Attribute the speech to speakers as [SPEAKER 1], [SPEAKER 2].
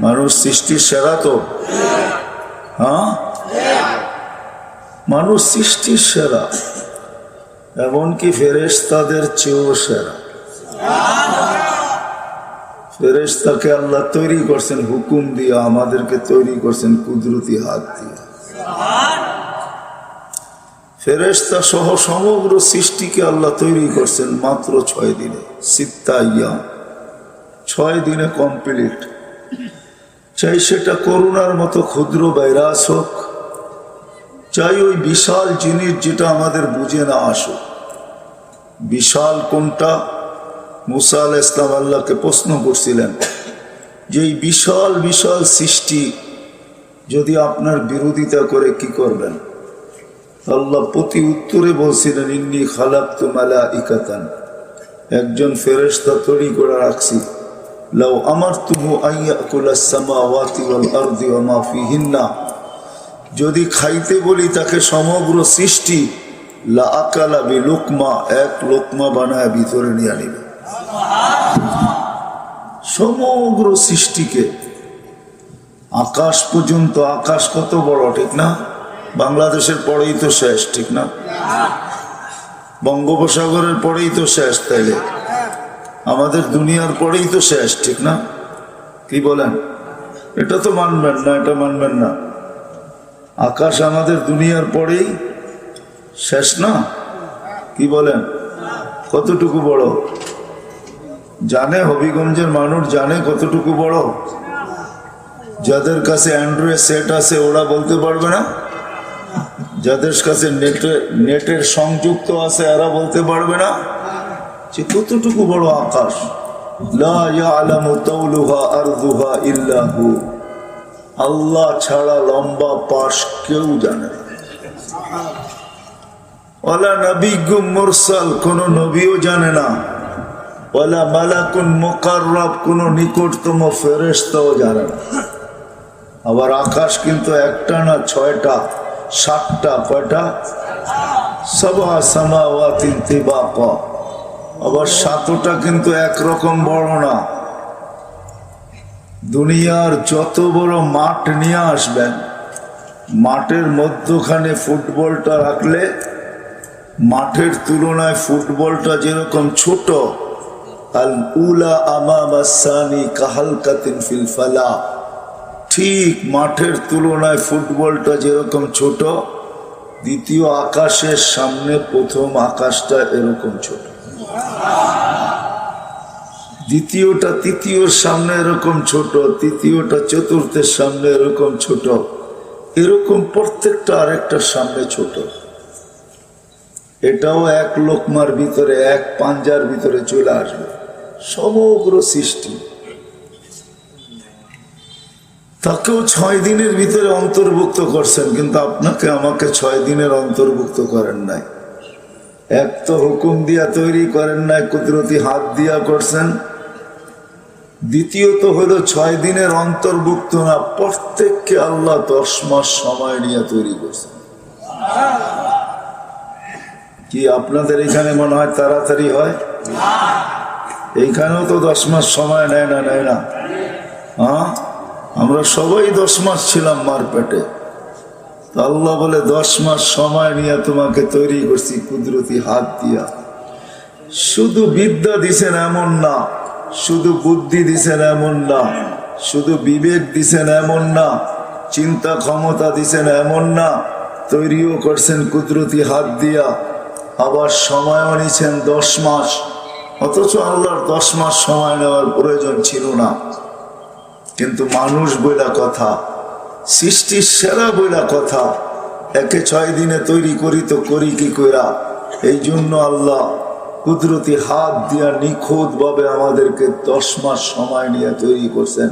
[SPEAKER 1] মানুষ সৃষ্টির সেরা তো। হ্যাঁ? মানুষ সৃষ্টির সেরা। এমনকি ফেরেশতাদের চেয়েও সেরা। ফেরেশতাকে আল্লাহ তৈরি করছেন হুকুম দিয়ে, আমাদেরকে তৈরি করছেন কুদরতি হাত দিয়ে। ফেরেশতা সহ সমগ্র সৃষ্টিকে আল্লাহ তৈরি করছেন মাত্র ছয় দিনে। সিত্তা ইয়া ছয় দিনে কমপ্লিট। চাই সেটা করোনার মতো ক্ষুদ্র ভাইরাস হোক। চাই ওই বিশাল জিনিস যেটা আমাদের বুঝে না আসুক। বিশাল কোনটা? মুসা আল ইসলাম আল্লাহকে প্রশ্ন করছিলেন যে এই বিশাল বিশাল সৃষ্টি যদি আপনার বিরোধিতা করে কি করবেন? আল্লাহ প্রতি উত্তরে বলছিলেন, ইন্নি খালাক তো মালা ইকাতান একজন ফেরেস্তা তৈরি করে রাখছি। তুমু আইয়াকুল সামাওয়াতি ওয়াল আরদি ওয়া মা ফিহিন্না যদি খাইতে বলি তাকে সমগ্র সৃষ্টি, লা আকালা বি লোকমা এক লোকমা বানায় ভিতরে নিয়ে আনিবে। সমগ্র সৃষ্টিকে, আকাশ পর্যন্ত, আকাশ কত বড়, ঠিক না? বাংলাদেশের পরেই তো শেষ, ঠিক না? বঙ্গোপসাগরের পরেই তো শেষ, তাইলে। আমাদের দুনিয়ার পরেই তো শেষ, ঠিক না? কি বলেন? এটা তো মানবেন না, এটা মানবেন না। আকাশ আমাদের দুনিয়ার পরেই শেষ না? কি বলেন? কতটুকু বড়? জানে হবিগঞ্জের মানুষ জানে কতটুকু বড়? যাদের কাছে অ্যান্ড্রয়েড সেট আছে, ওরা বলতে পারবে না? যাদের কাছে নেটে, নেটের সংযুক্ত আছে, এরা বলতে পারবে না? যে কতটুকু বড় আকাশ আল্লাহ ছাড়া লম্বা পাশ কেউ জানে ওলা নবী মুরসাল, কোন নবীও জানে না। ওলা মালাকুন মোকাররব, কোন নিকটতম ফেরেশতাও জানে না। আবার আকাশ কিন্তু একটা না ছয়টা, সাতটা, কয়টা? সবা সামাওয়াতিন তিবাকা। আবার সাতটা কিন্তু একরকম বড় না। দুনিয়ার যত বড় মাঠ নিয়ে আসবেন, মাঠের মধ্যখানে ফুটবলটা রাখলে মাঠের তুলনায় ফুটবলটা যেরকম ছোট, আল উলা আমামাসানি কাহালকাতিন ফিল ফালা। ঠিক মাঠের তুলনায় ফুটবলটা যেরকম ছোট, দ্বিতীয় আকাশের সামনে প্রথম আকাশটা এরকম ছোট। দ্বিতীয়টা তৃতীয়র সামনে এরকম ছোট, তৃতীয়টা চতুর্থের সামনে এরকম ছোট। এরকম প্রত্যেকটা আরেকটার সামনে ছোট। এটাও এক লোকমার ভিতরে, এক পাঞ্জার ভিতরে চলে আসবে। সমগ্র সৃষ্টি। তাকেও ছয় দিনের ভিতরে অন্তর্ভুক্ত করছেন, কিন্তু আপনাকে আমাকে ছয় দিনের অন্তর্ভুক্ত করেন নাই। এক তো হুকুম দিয়া তৈরি করেন নাই, কুদরতি হাত দিয়া করছেন। দ্বিতীয়ত হলো ছয় দিনের অন্তর্ভুক্ত না, প্রত্যেককে আল্লাহ দশ মাস সময় নিয়ে তৈরি করছেন। কি আপনাদের এখানে মনে হয় তাড়াতাড়ি হয়? এইখানেও তো দশ মাস সময় নেয় না নেয় না। হ্যাঁ আমরা সবাই দশ মাস ছিলাম মার পেটে আল্লাহ বলে, দশ মাস সময় নিয়ে তোমাকে তৈরি করছি কুদরতি হাত দিয়া। শুধু বিদ্যা দিছেন এমন না, শুধু বুদ্ধি দিছেন এমন না, শুধু বিবেক দিছেন এমন না, চিন্তা ক্ষমতা দিছেন এমন না, তৈরিও করছেন কুদরতি হাত দিয়া। আবার সময়ও নিছেন দশ মাস, অথচ আল্লাহর দশ মাস সময় নেওয়ার প্রয়োজন ছিল না। কিন্তু মানুষ বইলা কথা সৃষ্টির সেরা বইলা কথা। একে ছয় দিনে তৈরি করি তো করি কি কইরা? এই জন্য আল্লাহ কুদরতি হাত দিয়া নিখুঁত ভাবে আমাদেরকে দশ মাস সময় নিয়ে তৈরি করছেন।